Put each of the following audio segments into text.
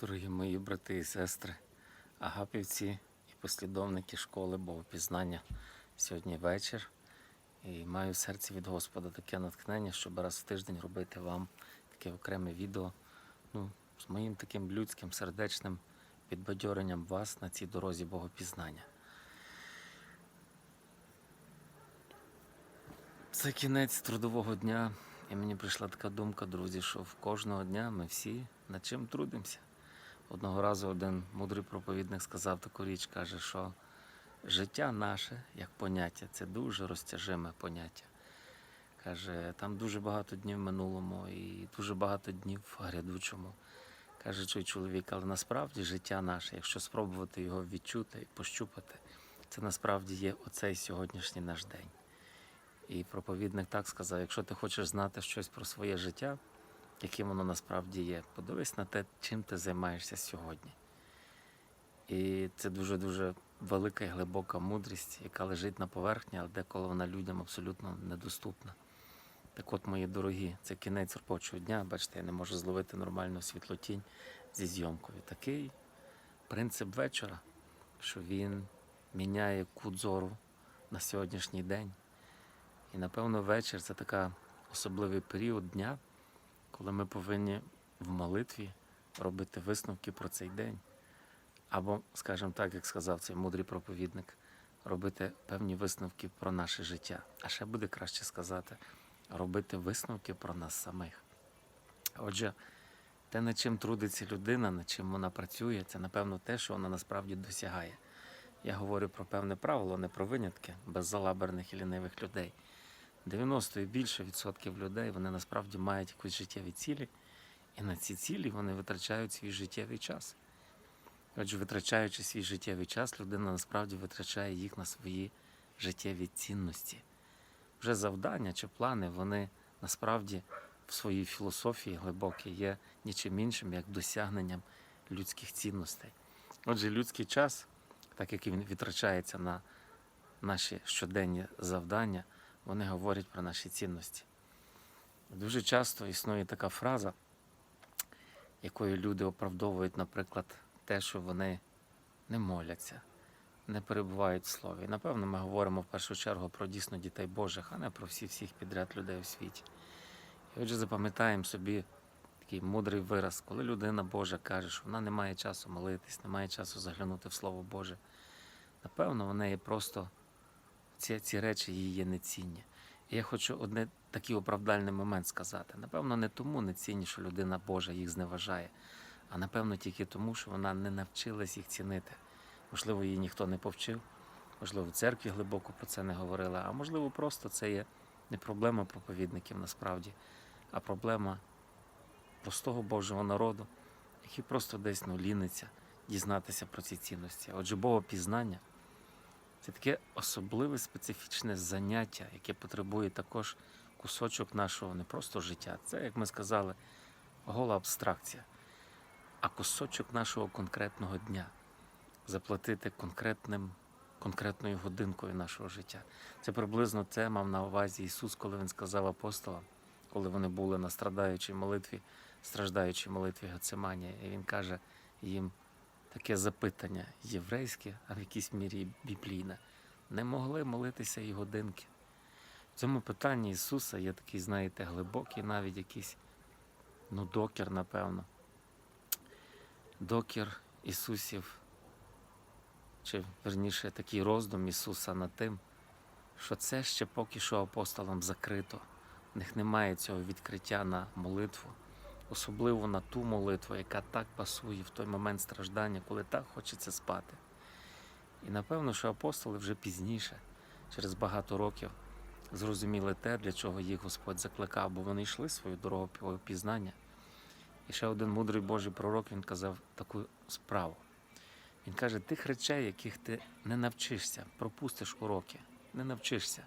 Дорогі мої брати і сестри, агапівці і послідовники школи Богопізнання. Сьогодні вечір. І маю в серці від Господа таке натхнення, щоб раз в тиждень робити вам таке окреме відео ну, з моїм таким людським, сердечним підбадьоренням вас на цій дорозі Богопізнання. Це кінець трудового дня, і мені прийшла така думка, друзі, що в кожного дня ми всі над чим трудимося. Одного разу один мудрий проповідник сказав таку річ, каже, що життя наше як поняття це дуже розтяжиме поняття. Каже, там дуже багато днів в минулому і дуже багато днів в грядучому. Каже той чоловік, але насправді життя наше, якщо спробувати його відчути і пощупати, це насправді є оцей сьогоднішній наш день. І проповідник так сказав: якщо ти хочеш знати щось про своє життя, яким воно насправді є, подивись на те, чим ти займаєшся сьогодні. І це дуже-дуже велика і глибока мудрість, яка лежить на поверхні, але деколи вона людям абсолютно недоступна. Так от, мої дорогі, це кінець робочого дня. Бачите, я не можу зловити нормальну світлотінь зі зйомкою. Такий принцип вечора, що він міняє кут зору на сьогоднішній день. І напевно вечір це така особливий період дня, коли ми повинні в молитві робити висновки про цей день. Або, скажімо так, як сказав цей мудрий проповідник, робити певні висновки про наше життя. А ще буде краще сказати, робити висновки про нас самих. Отже, те, над чим трудиться людина, над чим вона працює, це напевно те, що вона насправді досягає. Я говорю про певне правило, не про винятки беззалаберних і лінивих людей. 90 і більше відсотків людей вони насправді мають якісь життєві цілі, і на ці цілі вони витрачають свій життєвий час. Отже, витрачаючи свій життєвий час, людина насправді витрачає їх на свої життєві цінності. Вже завдання чи плани, вони насправді в своїй філософії глибокій є нічим іншим, як досягненням людських цінностей. Отже, людський час, так як він витрачається на наші щоденні завдання, вони говорять про наші цінності. Дуже часто існує така фраза, якою люди оправдовують, наприклад, те, що вони не моляться, не перебувають в слові. І, напевно, ми говоримо в першу чергу про дійсно дітей Божих, а не про всіх всіх підряд людей у світі. І отже, запам'ятаємо собі такий мудрий вираз, коли людина Божа каже, що вона не має часу молитись, не має часу заглянути в Слово Боже. Напевно, в неї просто ці, ці речі її є нецінні. І я хочу одне такий оправдальний момент сказати. Напевно, не тому не цінні, що людина Божа їх зневажає, а напевно тільки тому, що вона не навчилась їх цінити. Можливо, її ніхто не повчив, можливо, в церкві глибоко про це не говорила, а можливо, просто це є не проблема проповідників насправді, а проблема простого Божого народу, який просто десь ну, ліниться дізнатися про ці цінності. Отже, богопізнання це таке особливе специфічне заняття, яке потребує також кусочок нашого не просто життя. Це, як ми сказали, гола абстракція, а кусочок нашого конкретного дня. Заплатити конкретним, конкретною годинкою нашого життя. Це приблизно це мав на увазі Ісус, коли Він сказав апостолам, коли вони були на страдаючій молитві, страждаючій молитві Гециманія. І Він каже їм таке запитання єврейське, а в якійсь мірі біблійне. Не могли молитися і годинки. В цьому питанні Ісуса є такий, знаєте, глибокий, навіть якийсь ну, докір, напевно. Докір Ісусів, чи верніше такий роздум Ісуса над тим, що це ще поки що апостолам закрито. В них немає цього відкриття на молитву, особливо на ту молитву, яка так пасує в той момент страждання, коли так хочеться спати. І напевно, що апостоли вже пізніше, через багато років, зрозуміли те, для чого їх Господь закликав, бо вони йшли свою дорогу пізнання. І ще один мудрий Божий пророк він казав таку справу. Він каже: тих речей, яких ти не навчишся, пропустиш уроки, не навчишся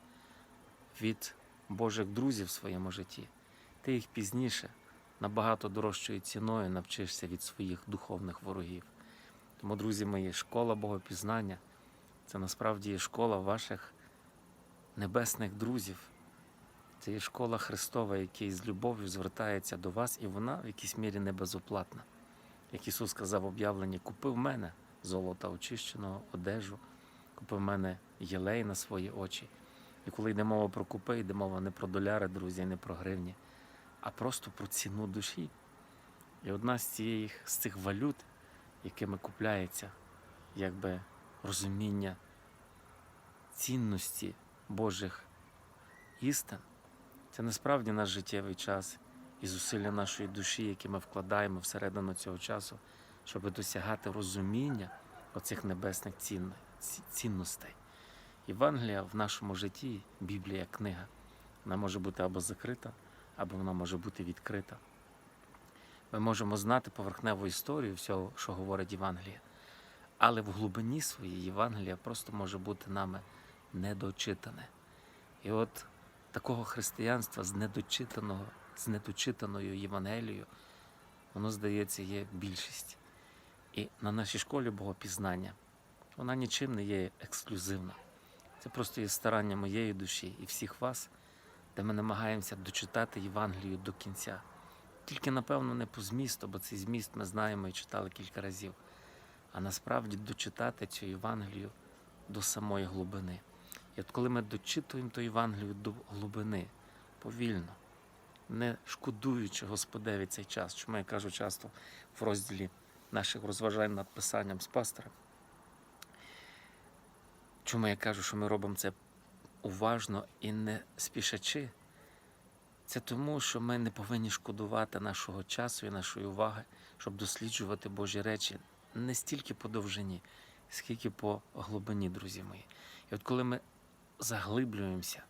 від Божих друзів в своєму житті. Ти їх пізніше набагато дорожчою ціною навчишся від своїх духовних ворогів. Тому, друзі мої, школа Богопізнання це насправді є школа ваших небесних друзів. Це є школа Христова, який з любов'ю звертається до вас, і вона в якійсь мірі не безоплатна. Як Ісус сказав об'явленні, купи в мене золота очищеного, одежу, купи в мене єлей на свої очі. І коли йде мова про купи, йде мова не про доляри, друзі, не про гривні, а просто про ціну душі. І одна з цієї з цих валют, якими купляється якби розуміння цінності Божих істин, це насправді наш життєвий час і зусилля нашої душі, які ми вкладаємо всередину цього часу, щоб досягати розуміння оцих небесних цінностей. Євангелія в нашому житті, Біблія, книга, вона може бути або закрита, або вона може бути відкрита. Ми можемо знати поверхневу історію всього, що говорить Євангелія, але в глибині своїй Євангелія просто може бути нами недочитане. І от такого християнства з недочитаного, з недочитаною Євангелією, воно, здається, є більшість. І на нашій школі богопізнання вона нічим не є ексклюзивна. Це просто є старання моєї душі і всіх вас, де ми намагаємося дочитати Євангелію до кінця. Тільки, напевно, не по змісту, бо цей зміст ми знаємо і читали кілька разів. А насправді дочитати цю Євангелію до самої глибини. І от коли ми дочитуємо ту Євангелію до глибини, повільно, не шкодуючи Господеві цей час, чому я кажу часто в розділі наших розважань над писанням з пастором. Чому я кажу, що ми робимо це уважно і не спішачи? Це тому, що ми не повинні шкодувати нашого часу і нашої уваги, щоб досліджувати Божі речі не стільки по довжині, скільки по глибині, друзі мої. І от коли ми заглиблюємося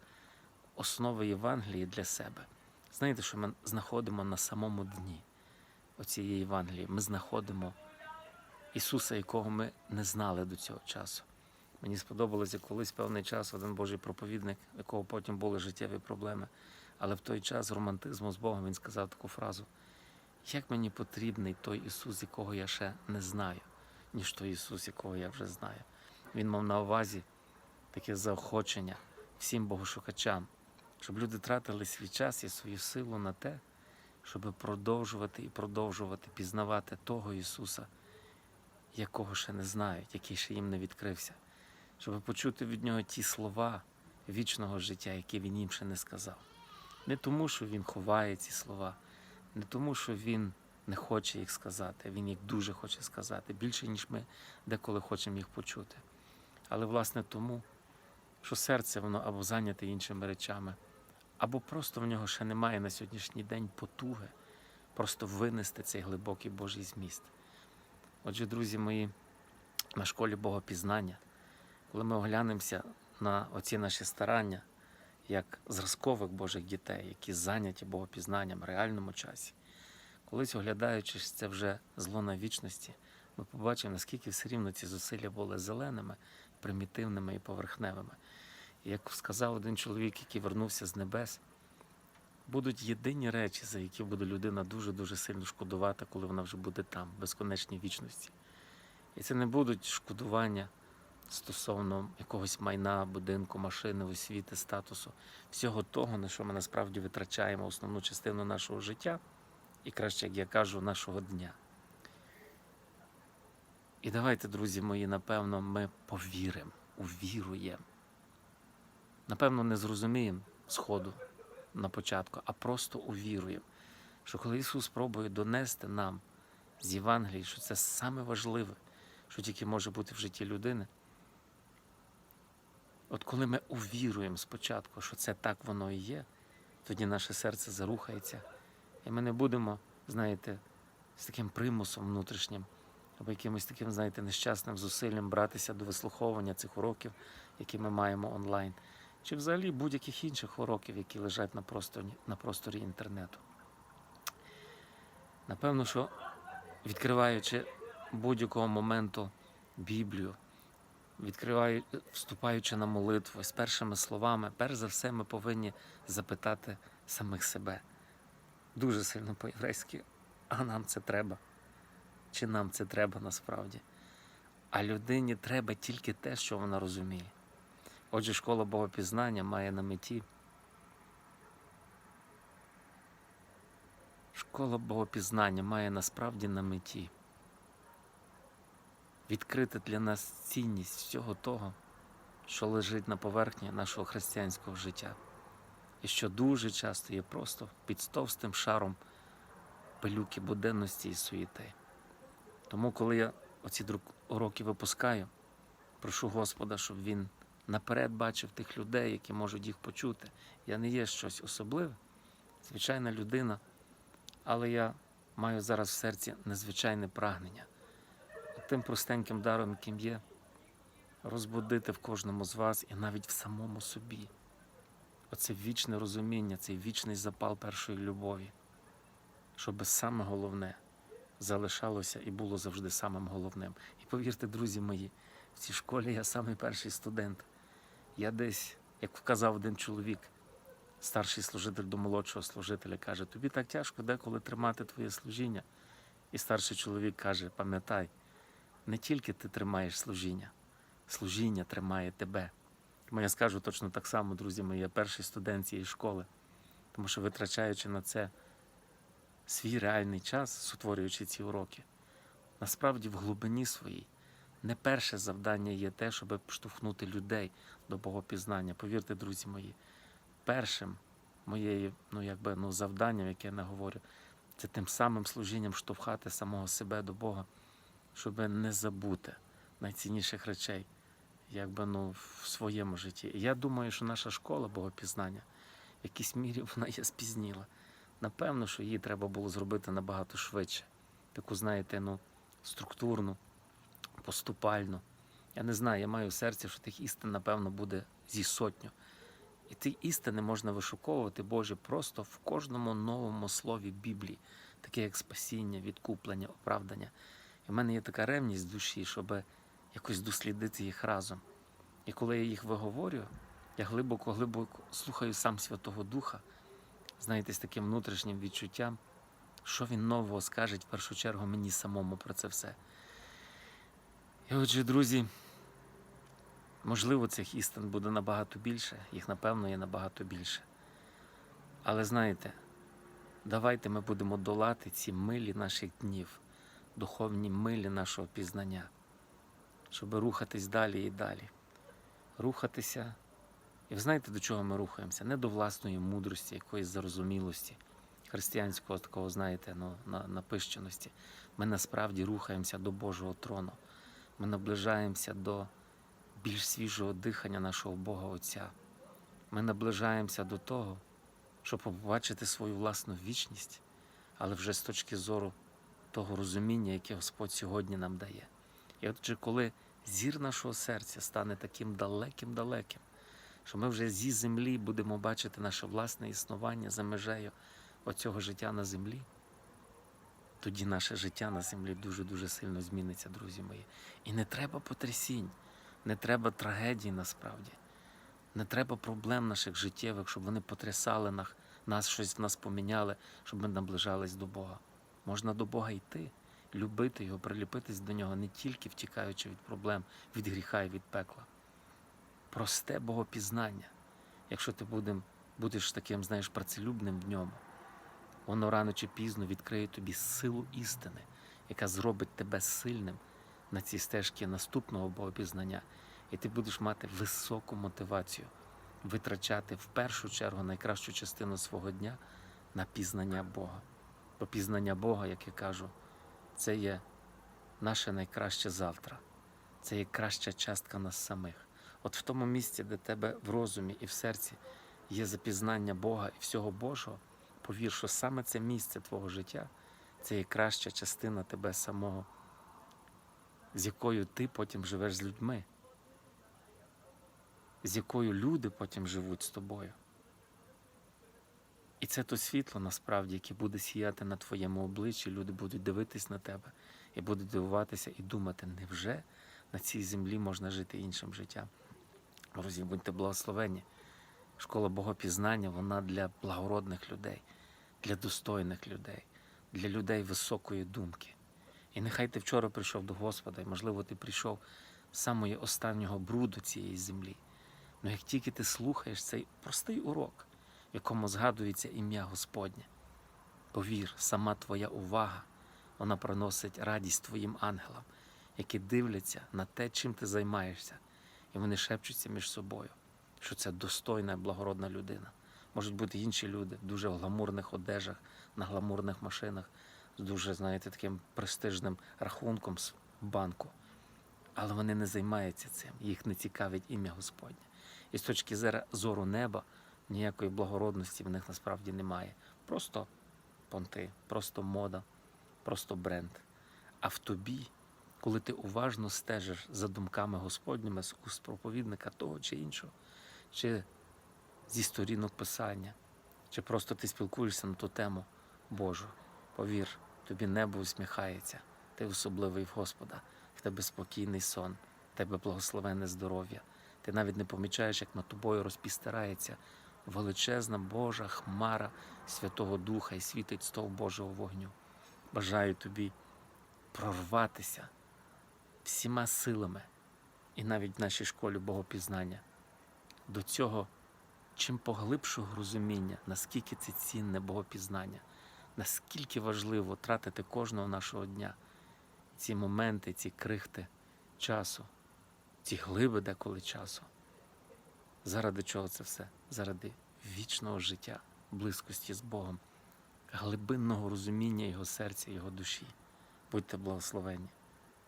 в основи Євангелії для себе, знаєте, що ми знаходимо на самому дні оцієї Євангелії. Ми знаходимо Ісуса, якого ми не знали до цього часу. Мені сподобалося колись певний час один Божий проповідник, у якого потім були життєві проблеми. Але в той час романтизму з Богом він сказав таку фразу: як мені потрібний той Ісус, якого я ще не знаю, ніж той Ісус, якого я вже знаю. Він мав на увазі таке заохочення всім богошукачам, щоб люди тратили свій час і свою силу на те, щоб продовжувати і продовжувати пізнавати того Ісуса, якого ще не знають, який ще їм не відкрився, щоб почути від нього ті слова вічного життя, які він їм ще не сказав. Не тому, що він ховає ці слова, не тому, що він не хоче їх сказати, він їх дуже хоче сказати, більше, ніж ми деколи хочемо їх почути. Але власне тому, що серце воно або зайняте іншими речами, або просто в нього ще немає на сьогоднішній день потуги просто винести цей глибокий Божий зміст. Отже, друзі мої, на школі Богопізнання, коли ми оглянемося на оці наші старання, як зразкових Божих дітей, які зайняті богопізнанням в реальному часі. Колись оглядаючи це вже зло на вічності, ми побачимо, наскільки все рівно ці зусилля були зеленими, примітивними і поверхневими. І як сказав один чоловік, який вернувся з небес, будуть єдині речі, за які буде людина дуже-дуже сильно шкодувати, коли вона вже буде там, в безконечній вічності. І це не будуть шкодування стосовно якогось майна, будинку, машини, освіти, статусу, всього того, на що ми насправді витрачаємо основну частину нашого життя, і краще, як я кажу, нашого дня. І давайте, друзі мої, напевно, ми повіримо, увіруємо. Напевно, не зрозуміємо сходу на початку, а просто увіруємо, що коли Ісус спробує донести нам з Євангелії, що це саме важливе, що тільки може бути в житті людини. От коли ми увіруємо спочатку, що це так воно і є, тоді наше серце зарухається, і ми не будемо, знаєте, з таким примусом внутрішнім, або якимось таким, знаєте, нещасним зусиллям братися до вислуховування цих уроків, які ми маємо онлайн, чи взагалі будь-яких інших уроків, які лежать на просторі, на просторі інтернету. Напевно, що відкриваючи будь-якого моменту Біблію, відкриваю, вступаючи на молитву з першими словами, перш за все, ми повинні запитати самих себе. Дуже сильно по-єврейськи, а нам це треба. Чи нам це треба насправді? А людині треба тільки те, що вона розуміє. Отже, школа богопізнання має на меті. Школа богопізнання має насправді на меті відкрити для нас цінність всього того, що лежить на поверхні нашого християнського життя, і що дуже часто є просто під товстим шаром пилюки буденності і суєти. Тому, коли я оці уроки випускаю, прошу Господа, щоб Він наперед бачив тих людей, які можуть їх почути. Я не є щось особливе, звичайна людина, але я маю зараз в серці незвичайне прагнення. Тим простеньким даром, яким є, розбудити в кожному з вас і навіть в самому собі. Оце вічне розуміння, цей вічний запал першої любові, щоб саме головне залишалося і було завжди самим головним. І повірте, друзі мої, в цій школі я самий перший студент. Я десь, як вказав один чоловік, старший служитель до молодшого служителя, каже: тобі так тяжко деколи тримати твоє служіння. І старший чоловік каже: пам'ятай, не тільки ти тримаєш служіння, служіння тримає тебе. Тому я скажу точно так само, друзі мої, я перший студент цієї школи, тому що витрачаючи на це свій реальний час, сотворюючи ці уроки, насправді в глибині своїй не перше завдання є те, щоб штовхнути людей до богопізнання. Повірте, друзі мої, першим моєю, ну ну, завданням, яке я не говорю, це тим самим служінням штовхати самого себе до Бога, щоб не забути найцінніших речей, якби ну в своєму житті. Я думаю, що наша школа богопізнання в якійсь мірі вона є спізніла. Напевно, що її треба було зробити набагато швидше. Таку, знаєте, ну, структурну, поступальну. Я не знаю, я маю в серці, що тих істин, напевно, буде зі сотню. І ті істини можна вишуковувати, Боже, просто в кожному новому слові Біблії, таке як спасіння, відкуплення, оправдання. І в мене є така ревність в душі, щоб якось дослідити їх разом. І коли я їх виговорюю, я глибоко-глибоко слухаю сам Святого Духа, знаєте, з таким внутрішнім відчуттям, що він нового скаже в першу чергу мені самому про це все. І отже, друзі, можливо, цих істин буде набагато більше, їх, напевно, є набагато більше. Але знаєте, давайте ми будемо долати ці милі наших днів, духовні милі нашого пізнання, щоб рухатись далі і далі. Рухатися. І ви знаєте, до чого ми рухаємося? Не до власної мудрості, якоїсь зарозумілості, християнського такого, знаєте, ну, на, напищеності. Ми насправді рухаємося до Божого трону. Ми наближаємося до більш свіжого дихання нашого Бога Отця. Ми наближаємося до того, щоб побачити свою власну вічність, але вже з точки зору того розуміння, яке Господь сьогодні нам дає. І отже, коли зір нашого серця стане таким далеким-далеким, що ми вже зі землі будемо бачити наше власне існування за межею оцього життя на землі, тоді наше життя на землі дуже-дуже сильно зміниться, друзі мої. І не треба потрясінь, не треба трагедій насправді, не треба проблем наших життєвих, щоб вони потрясали нас, щось в нас поміняли, щоб ми наближались до Бога. Можна до Бога йти, любити його, приліпитись до нього, не тільки втікаючи від проблем, від гріха і від пекла. Просте богопізнання, якщо ти будеш таким, знаєш, працелюбним в ньому, воно рано чи пізно відкриє тобі силу істини, яка зробить тебе сильним на цій стежці наступного богопізнання. І ти будеш мати високу мотивацію витрачати в першу чергу найкращу частину свого дня на пізнання Бога. Бо пізнання Бога, як я кажу, це є наше найкраще завтра, це є краща частка нас самих. От в тому місці, де тебе в розумі і в серці є запізнання Бога і всього Божого, повір, що саме це місце твого життя це є краща частина тебе самого, з якою ти потім живеш з людьми, з якою люди потім живуть з тобою. І це то світло насправді, яке буде сіяти на твоєму обличчі, люди будуть дивитись на тебе і будуть дивуватися і думати, невже на цій землі можна жити іншим життям. Друзі, будьте благословені. Школа богопізнання вона для благородних людей, для достойних людей, для людей високої думки. І нехай ти вчора прийшов до Господа, і, можливо, ти прийшов з самої останнього бруду цієї землі. Ну як тільки ти слухаєш цей простий урок, в якому згадується ім'я Господнє, повір, сама твоя увага, вона приносить радість твоїм ангелам, які дивляться на те, чим ти займаєшся, і вони шепчуться між собою, що це достойна і благородна людина. Можуть бути інші люди в дуже гламурних одежах, на гламурних машинах, з дуже, знаєте, таким престижним рахунком з банку. Але вони не займаються цим, їх не цікавить ім'я Господнє. І з точки зору неба ніякої благородності в них насправді немає. Просто понти, просто мода, просто бренд. А в тобі, коли ти уважно стежиш за думками Господніми з уст проповідника того чи іншого, чи зі сторінок писання, чи просто ти спілкуєшся на ту тему Божу, повір, тобі небо усміхається, ти особливий в Господа, в тебе спокійний сон, в тебе благословенне здоров'я. Ти навіть не помічаєш, як над тобою розпістирається величезна Божа хмара Святого Духа і світить стов Божого вогню. Бажаю тобі прорватися всіма силами, і навіть в нашій школі Богопізнання, до цього чим поглибшого розуміння, наскільки це цінне Богопізнання, наскільки важливо тратити кожного нашого дня ці моменти, ці крихти часу, ці глиби деколи часу. Заради чого це все? Заради вічного життя, близькості з Богом, глибинного розуміння Його серця, Його душі. Будьте благословені.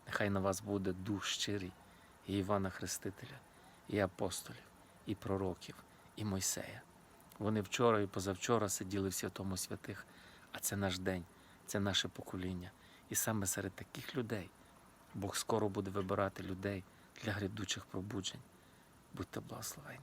Нехай на вас буде дух щирий і Івана Хрестителя, і апостолів, і пророків, і Мойсея. Вони вчора і позавчора сиділи в святому святих, а це наш день, це наше покоління. І саме серед таких людей Бог скоро буде вибирати людей для грядучих пробуджень. Будьте благословені.